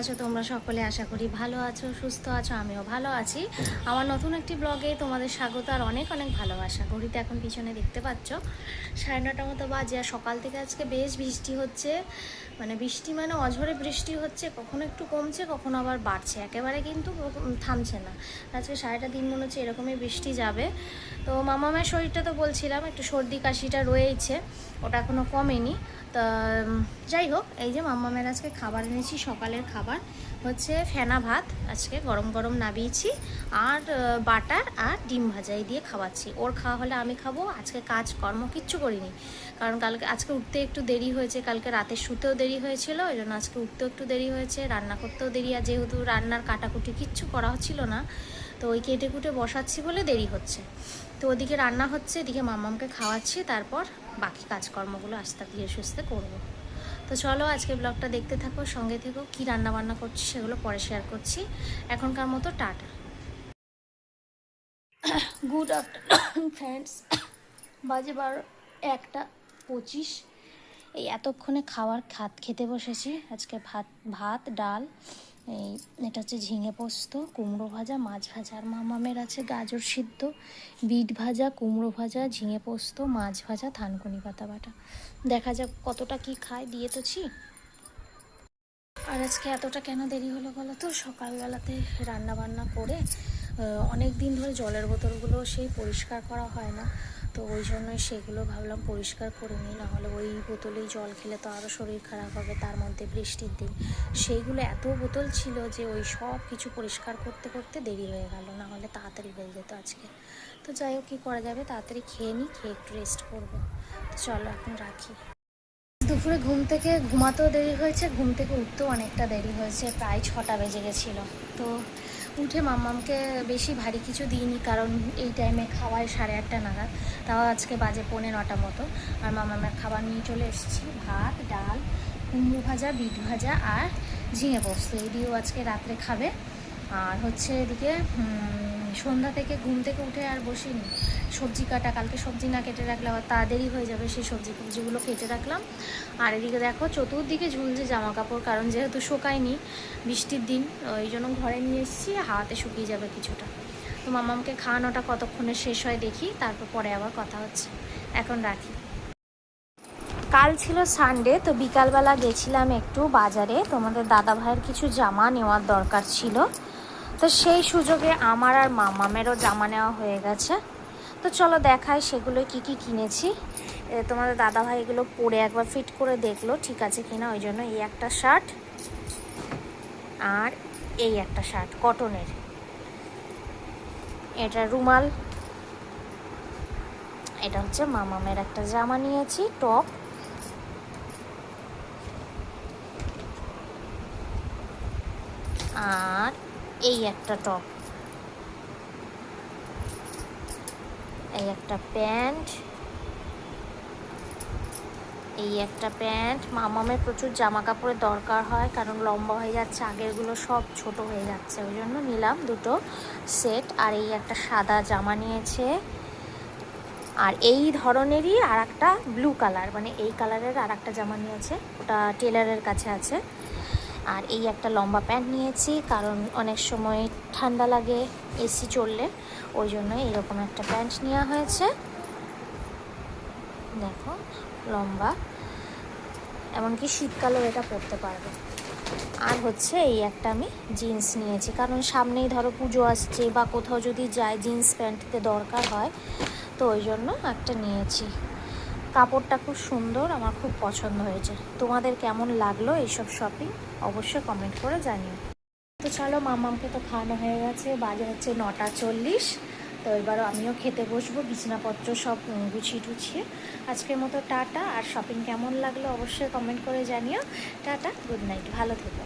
আছো? তোমরা সকলে আশা করি ভালো আছো, সুস্থ আছো, আমিও ভালো আছি। আমার নতুন একটি ব্লগে তোমাদের স্বাগত আর অনেক অনেক ভালোবাসা। ঘড়িতে এখন পিছনে দেখতে পাচ্ছ, সাড়ে নটা মতো বাজে আর সকাল থেকে আজকে বেশ বৃষ্টি হচ্ছে। মানে বৃষ্টি মানে অঝরে বৃষ্টি হচ্ছে, কখনো একটু কমছে, কখনো আবার বাড়ছে। একেবারে কিন্তু থামছে না। আজকে সাড়েটা দিন মনে হচ্ছে এরকমই বৃষ্টি যাবে। তো মামামের শরীরটা তো বলছিলাম, একটু সর্দি কাশিটা রয়েইছে। ওটা এখনও কমেনি। তা যাই হোক, এই যে মাম্মামের আজকে খাবার এনেছি, সকালের খাবার হচ্ছে ফেনা ভাত। আজকে গরম গরম নাবিয়েছি আর বাটার আর ডিম ভাজাই দিয়ে খাওয়াচ্ছি। ওর খাওয়া হলে আমি খাব, আজকে কাজ কর্ম কিচ্ছু করিনি। কারণ কালকে, আজকে উঠতে একটু দেরি হয়েছে, কালকে রাতে শুতেও দেরি হয়েছিল ওই জন্য আজকে উঠতেও একটু দেরি হয়েছে, রান্না করতেও দেরি, আর যেহেতু রান্নার কাটাকুটি কিচ্ছু করা হচ্ছিল না তো ওই কেটে কুটে বসাচ্ছি বলে দেরি হচ্ছে। তো ওদিকে রান্না হচ্ছে, এদিকে মাম্মামকে খাওয়াচ্ছি, তারপর বাকি কাজকর্মগুলো আস্তে ধীরে সুস্থে করব। তো চলো আজকে ব্লগটা দেখতে থাকো, সঙ্গে থেকো, কি রান্না বান্না করছি সেগুলো পরে শেয়ার করছি। এখনকার মতো টাটা। গুড আফটারনুন ফ্রেন্ডস বাজে বারো, একটা পঁচিশ। এই এতক্ষণে খাওয়ার খাত খেতে বসেছি। আজকে ভাত ভাত, ডাল এই, এটা হচ্ছে ঝিঙে পোস্ত, কুমড়ো ভাজা, মাছ ভাজা। আর মামামের আছে গাজর সিদ্ধ, বিট ভাজা, কুমড়ো ভাজা, ঝিঙে পোস্ত, মাছ ভাজা, থানকুনি পাতা বাটা। দেখা যাক কতটা কি খায়, দিয়ে তো ছি। আর আজকে এতটা কেন দেরি হলো বলো তো? সকালবেলাতে রান্না বান্না করে অনেক দিন ধরে জলের বোতলগুলো সেই পরিষ্কার করা হয় না। তো ওই জন্যই সেগুলো ভাবলাম পরিষ্কার করে নিই, নাহলে ওই বোতলেই জল খেলে তো আরও শরীর খারাপ হবে, তার মধ্যে বৃষ্টির দিন। সেইগুলো এত বোতল ছিল যে ওই সব কিছু পরিষ্কার করতে করতে দেরি হয়ে গেল না হলে তাড়াতাড়ি হয়ে যেত আজকে। তো যাই হোক, কী করা যাবে? তাড়াতাড়ি খেয়ে নিই, খেয়ে একটু রেস্ট করব। তো চলো এখন রাখি। দুপুরে ঘুম থেকে ঘুমাতেও দেরি হয়েছে, ঘুম থেকে উঠতেও অনেকটা দেরি হয়েছে, প্রায় ছটা বেজে গেছিল। তো উঠে মাম্মামকে বেশি ভারী কিছু দিইনি, কারণ এই টাইমে খাওয়ায় সাড়ে আটটা নাগাদ। তাও আজকে বাজে পৌনে নটা মতো। আর মামামের খাবার নিয়ে চলে এসেছি। ভাত, ডাল, কুমড়ো ভাজা, বিট ভাজা আর ঝিঙে পোস্ত। এই দিয়েও আজকে রাত্রে খাবে। আর হচ্ছে এদিকে সন্ধ্যা থেকে ঘুম থেকে উঠে আর বসিনি। সবজি কাটা, কালকে সবজি না কেটে রাখলে আবার তাড়াতাড়ি হয়ে যাবে সেই সবজি ফবজিগুলো কেটে রাখলাম। আর এদিকে দেখো, চতুর্দিকে ঝুলছে জামা কাপড় কারণ যেহেতু শুকায়নি বৃষ্টির দিন, ওই জন্য ঘরে নিয়ে এসেছি, হাওয়াতে শুকিয়ে যাবে কিছুটা। তো মামামকে খাওয়ানোটা কতক্ষণে শেষ হয় দেখি, তারপর পরে আবার কথা হচ্ছে। এখন রাখি। কাল ছিল সানডে, তো বিকালবেলা গেছিলাম একটু বাজারে। তোমাদের দাদা ভাইয়ের কিছু জামা নেওয়ার দরকার ছিল। তো সেই সুযোগে আমার আর মামামেরও জামা নেওয়া হয়ে গেছে। তো চলো দেখাই সেগুলো কি কি কিনেছি। তোমাদের দাদা ভাই এগুলো পরে একবার ফিট করে দেখল, ঠিক আছে কিনা, ওই জন্য এই একটা শার্ট আর এই একটা শার্ট কটনের এটা রুমাল, এটা হচ্ছে মামামের একটা জামা নিয়েছি, টপ। আর এই একটা টপ এই একটা প্যান্ট এই একটা প্যান্ট মামামের প্রচুর জামা কাপড়ের দরকার হয়, কারণ লম্বা হয়ে যাচ্ছে, আগেরগুলো সব ছোট হয়ে যাচ্ছে, ওই জন্য নিলাম দুটো সেট আর এই একটা সাদা জামা নিয়েছে। আর এই ধরনেরই আর একটা ব্লু কালার মানে এই কালারের আর একটা জামা নিয়েছে, ওটা টেলারের কাছে আছে। আর এই একটা লম্বা প্যান্ট নিয়েছি, কারণ অনেক সময় ঠান্ডা লাগে এসি চললে, ওই জন্য এরকম একটা প্যান্ট নেওয়া হয়েছে। দেখো, লম্বা, এমনকি শীতকালেও এটা পরতে পারবে। আর হচ্ছে এই একটা আমি জিন্স নিয়েছি, কারণ সামনেই ধরো পুজো আসছে বা কোথাও যদি যায় জিন্স প্যান্টতে দরকার হয়, তো ওই জন্য একটা নিয়েছি। কাপড়টা খুব সুন্দর, আমার খুব পছন্দ হয়েছে। তোমাদের কেমন লাগল এইসব শপিং অবশ্যই কমেন্ট করে জানিও। তো চলো মামামকে তো খাওয়ানো হয়ে গেছে। বাজে হচ্ছে নটা চল্লিশ। তো এবার আমিও খেতে বসবো, বিছানাপত্র সব গুছিয়ে টুছিয়ে। আজকের মতো টাটা, আর শপিং কেমন লাগল অবশ্যই কমেন্ট করে জানিও। টাটা গুড নাইট ভালো থেকো।